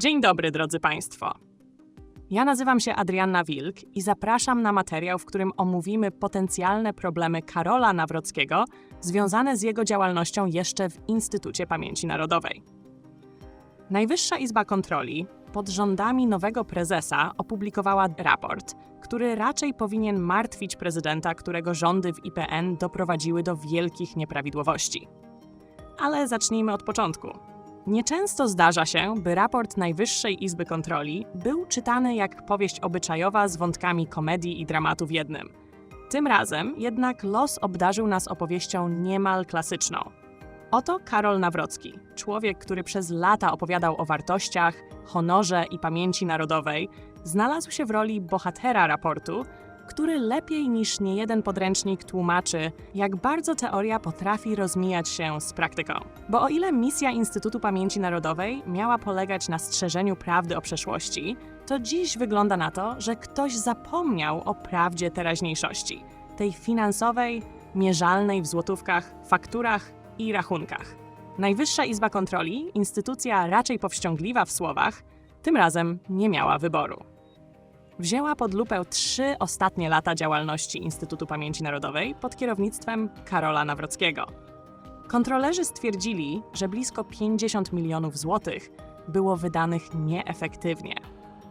Dzień dobry, drodzy Państwo. Ja nazywam się Adrianna Wilk i zapraszam na materiał, w którym omówimy potencjalne problemy Karola Nawrockiego związane z jego działalnością jeszcze w Instytucie Pamięci Narodowej. Najwyższa Izba Kontroli pod rządami nowego prezesa opublikowała raport, który raczej powinien martwić prezydenta, którego rządy w IPN doprowadziły do wielkich nieprawidłowości. Ale zacznijmy od początku. Nieczęsto zdarza się, by raport Najwyższej Izby Kontroli był czytany jak powieść obyczajowa z wątkami komedii i dramatu w jednym. Tym razem jednak los obdarzył nas opowieścią niemal klasyczną. Oto Karol Nawrocki, człowiek, który przez lata opowiadał o wartościach, honorze i pamięci narodowej, znalazł się w roli bohatera raportu, który lepiej niż niejeden podręcznik tłumaczy, jak bardzo teoria potrafi rozmijać się z praktyką. Bo o ile misja Instytutu Pamięci Narodowej miała polegać na strzeżeniu prawdy o przeszłości, to dziś wygląda na to, że ktoś zapomniał o prawdzie teraźniejszości, tej finansowej, mierzalnej w złotówkach, fakturach i rachunkach. Najwyższa Izba Kontroli, instytucja raczej powściągliwa w słowach, tym razem nie miała wyboru wzięła pod lupę trzy ostatnie lata działalności Instytutu Pamięci Narodowej pod kierownictwem Karola Nawrockiego. Kontrolerzy stwierdzili, że blisko 50 milionów złotych było wydanych nieefektywnie.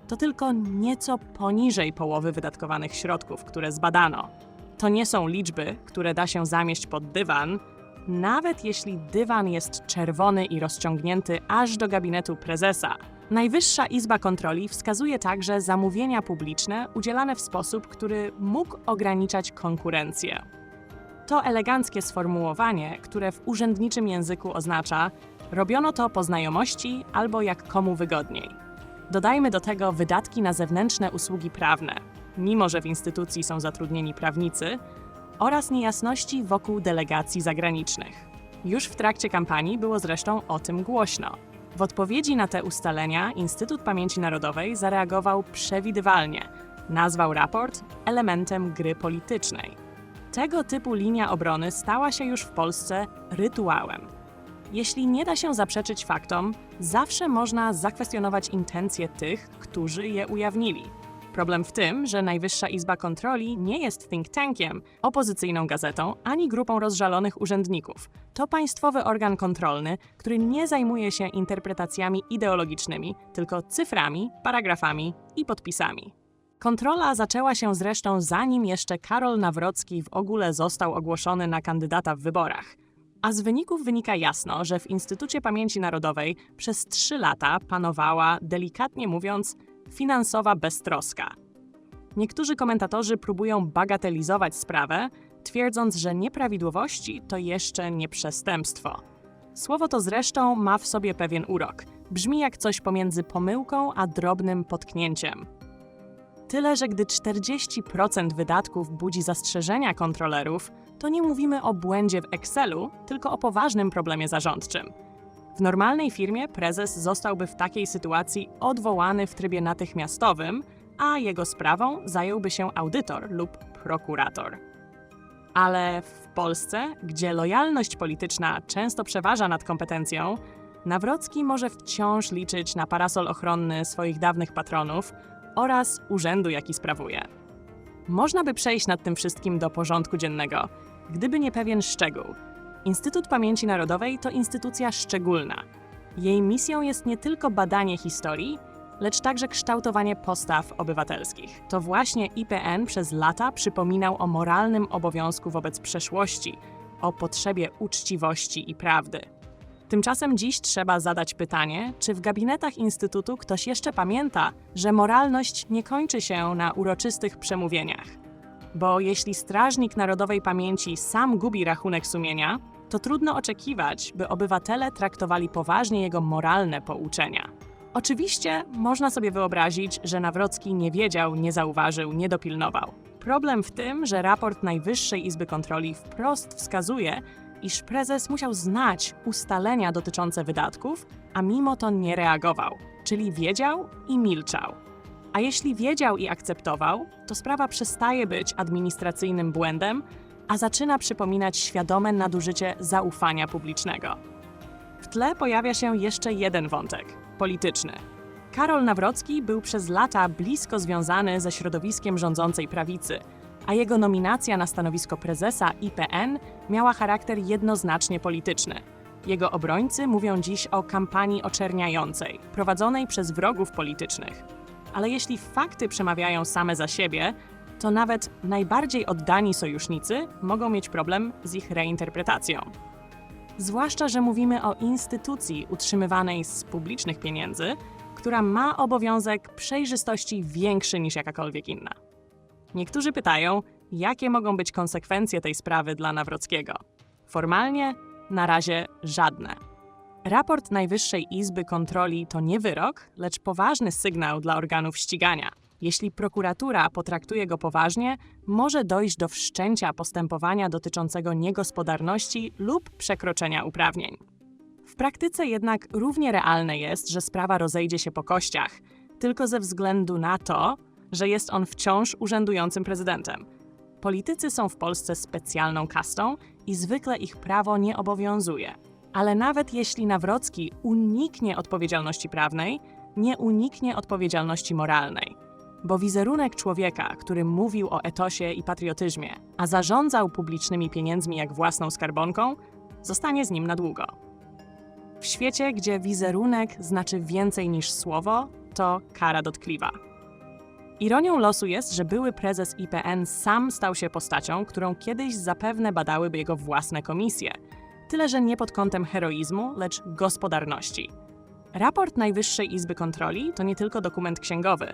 To tylko nieco poniżej połowy wydatkowanych środków, które zbadano. To nie są liczby, które da się zamieść pod dywan, nawet jeśli dywan jest czerwony i rozciągnięty aż do gabinetu prezesa. Najwyższa Izba Kontroli wskazuje także zamówienia publiczne udzielane w sposób, który mógł ograniczać konkurencję. To eleganckie sformułowanie, które w urzędniczym języku oznacza robiono to po znajomości albo jak komu wygodniej. Dodajmy do tego wydatki na zewnętrzne usługi prawne, mimo że w instytucji są zatrudnieni prawnicy, oraz niejasności wokół delegacji zagranicznych. Już w trakcie kampanii było zresztą o tym głośno. W odpowiedzi na te ustalenia Instytut Pamięci Narodowej zareagował przewidywalnie. Nazwał raport elementem gry politycznej. Tego typu linia obrony stała się już w Polsce rytuałem. Jeśli nie da się zaprzeczyć faktom, zawsze można zakwestionować intencje tych, którzy je ujawnili. Problem w tym, że Najwyższa Izba Kontroli nie jest think tankiem, opozycyjną gazetą ani grupą rozżalonych urzędników. To państwowy organ kontrolny, który nie zajmuje się interpretacjami ideologicznymi, tylko cyframi, paragrafami i podpisami. Kontrola zaczęła się zresztą zanim jeszcze Karol Nawrocki w ogóle został ogłoszony na kandydata w wyborach. A z wyników wynika jasno, że w Instytucie Pamięci Narodowej przez trzy lata panowała, delikatnie mówiąc, finansowa beztroska. Niektórzy komentatorzy próbują bagatelizować sprawę, twierdząc, że nieprawidłowości to jeszcze nie przestępstwo. Słowo to zresztą ma w sobie pewien urok. Brzmi jak coś pomiędzy pomyłką a drobnym potknięciem. Tyle, że gdy 40% wydatków budzi zastrzeżenia kontrolerów, to nie mówimy o błędzie w Excelu, tylko o poważnym problemie zarządczym. W normalnej firmie prezes zostałby w takiej sytuacji odwołany w trybie natychmiastowym, a jego sprawą zająłby się audytor lub prokurator. Ale w Polsce, gdzie lojalność polityczna często przeważa nad kompetencją, Nawrocki może wciąż liczyć na parasol ochronny swoich dawnych patronów oraz urzędu, jaki sprawuje. Można by przejść nad tym wszystkim do porządku dziennego, gdyby nie pewien szczegół – Instytut Pamięci Narodowej to instytucja szczególna. Jej misją jest nie tylko badanie historii, lecz także kształtowanie postaw obywatelskich. To właśnie IPN przez lata przypominał o moralnym obowiązku wobec przeszłości, o potrzebie uczciwości i prawdy. Tymczasem dziś trzeba zadać pytanie, czy w gabinetach Instytutu ktoś jeszcze pamięta, że moralność nie kończy się na uroczystych przemówieniach. Bo jeśli Strażnik Narodowej Pamięci sam gubi rachunek sumienia, to trudno oczekiwać, by obywatele traktowali poważnie jego moralne pouczenia. Oczywiście można sobie wyobrazić, że Nawrocki nie wiedział, nie zauważył, nie dopilnował. Problem w tym, że raport Najwyższej Izby Kontroli wprost wskazuje, iż prezes musiał znać ustalenia dotyczące wydatków, a mimo to nie reagował, czyli wiedział i milczał. A jeśli wiedział i akceptował, to sprawa przestaje być administracyjnym błędem, a zaczyna przypominać świadome nadużycie zaufania publicznego. W tle pojawia się jeszcze jeden wątek polityczny. Karol Nawrocki był przez lata blisko związany ze środowiskiem rządzącej prawicy, a jego nominacja na stanowisko prezesa IPN miała charakter jednoznacznie polityczny. Jego obrońcy mówią dziś o kampanii oczerniającej, prowadzonej przez wrogów politycznych. Ale jeśli fakty przemawiają same za siebie, to nawet najbardziej oddani sojusznicy mogą mieć problem z ich reinterpretacją. Zwłaszcza, że mówimy o instytucji utrzymywanej z publicznych pieniędzy, która ma obowiązek przejrzystości większy niż jakakolwiek inna. Niektórzy pytają, jakie mogą być konsekwencje tej sprawy dla Nawrockiego. Formalnie na razie żadne. Raport Najwyższej Izby Kontroli to nie wyrok, lecz poważny sygnał dla organów ścigania. Jeśli prokuratura potraktuje go poważnie, może dojść do wszczęcia postępowania dotyczącego niegospodarności lub przekroczenia uprawnień. W praktyce jednak równie realne jest, że sprawa rozejdzie się po kościach, tylko ze względu na to, że jest on wciąż urzędującym prezydentem. Politycy są w Polsce specjalną kastą i zwykle ich prawo nie obowiązuje. Ale nawet jeśli Nawrocki uniknie odpowiedzialności prawnej, nie uniknie odpowiedzialności moralnej. Bo wizerunek człowieka, który mówił o etosie i patriotyzmie, a zarządzał publicznymi pieniędzmi jak własną skarbonką, zostanie z nim na długo. W świecie, gdzie wizerunek znaczy więcej niż słowo, to kara dotkliwa. Ironią losu jest, że były prezes IPN sam stał się postacią, którą kiedyś zapewne badałyby jego własne komisje. Tyle, że nie pod kątem heroizmu, lecz gospodarności. Raport Najwyższej Izby Kontroli to nie tylko dokument księgowy,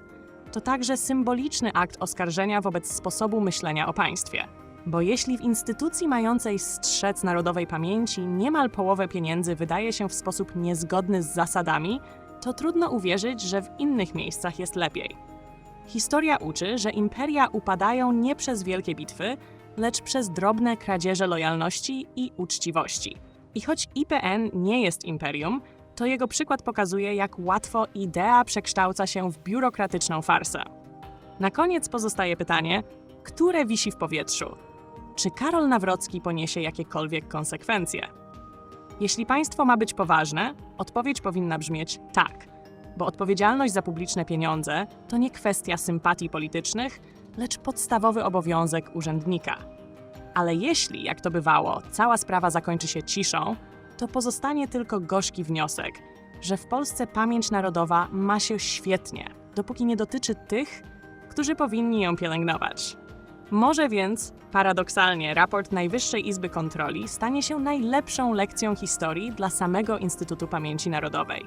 to także symboliczny akt oskarżenia wobec sposobu myślenia o państwie. Bo jeśli w instytucji mającej strzec narodowej pamięci niemal połowę pieniędzy wydaje się w sposób niezgodny z zasadami, to trudno uwierzyć, że w innych miejscach jest lepiej. Historia uczy, że imperia upadają nie przez wielkie bitwy, lecz przez drobne kradzieże lojalności i uczciwości. I choć IPN nie jest imperium, to jego przykład pokazuje, jak łatwo idea przekształca się w biurokratyczną farsę. Na koniec pozostaje pytanie, które wisi w powietrzu? Czy Karol Nawrocki poniesie jakiekolwiek konsekwencje? Jeśli państwo ma być poważne, odpowiedź powinna brzmieć tak, bo odpowiedzialność za publiczne pieniądze to nie kwestia sympatii politycznych, lecz podstawowy obowiązek urzędnika. Ale jeśli, jak to bywało, cała sprawa zakończy się ciszą, to pozostanie tylko gorzki wniosek, że w Polsce pamięć narodowa ma się świetnie, dopóki nie dotyczy tych, którzy powinni ją pielęgnować. Może więc, paradoksalnie, raport Najwyższej Izby Kontroli stanie się najlepszą lekcją historii dla samego Instytutu Pamięci Narodowej.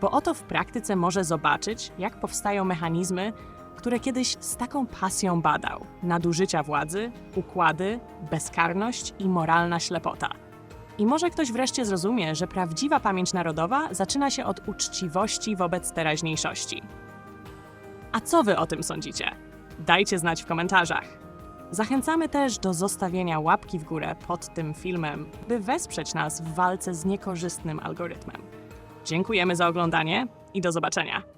Bo oto w praktyce może zobaczyć, jak powstają mechanizmy, które kiedyś z taką pasją badał: nadużycia władzy, układy, bezkarność i moralna ślepota. I może ktoś wreszcie zrozumie, że prawdziwa pamięć narodowa zaczyna się od uczciwości wobec teraźniejszości. A co wy o tym sądzicie? Dajcie znać w komentarzach. Zachęcamy też do zostawienia łapki w górę pod tym filmem, by wesprzeć nas w walce z niekorzystnym algorytmem. Dziękujemy za oglądanie i do zobaczenia.